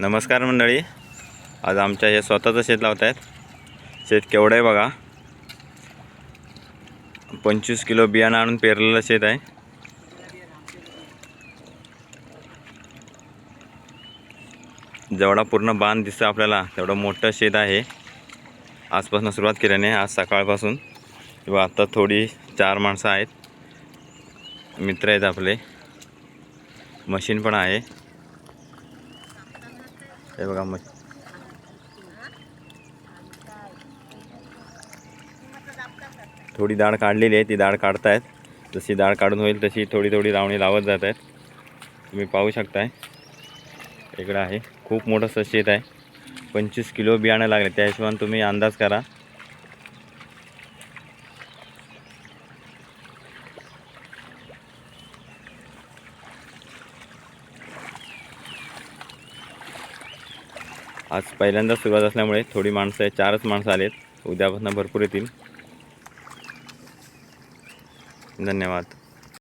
नमस्कार मंडळी. आज आमच्या हे स्वतःचं शेत लावत आहेत. शेत केवढं आहे बघा. पंचवीस किलो बियाणं आणून पेरलेलं शेत आहे. जेवढा पूर्ण बांध दिसतं आपल्याला तेवढं मोठं शेत आहे. आजपासून सुरुवात केल्याने आज सकाळपासून. किंवा आत्ता थोडी चार माणसं आहेत. मित्र आहेत आपले. मशीन पण आहे. हे बघा मग थोडी डाळ काढलेली आहे ती डाळ काढतायत. जशी डाळ काढून होईल तशी थोडी थोडी लावणी लावत जात आहेत तुम्ही पाहू शकताय. इकडं आहे. खूप मोठं सशेत आहे. पंचवीस किलो बियाणं लागले. त्या हिशोबाने तुम्ही अंदाज करा. आज पहिल्यांदा सुरुवात असल्यामुळे थोडी माणसं आहे चारच माणसं आलेत. उद्यापासून भरपूर येतील. धन्यवाद.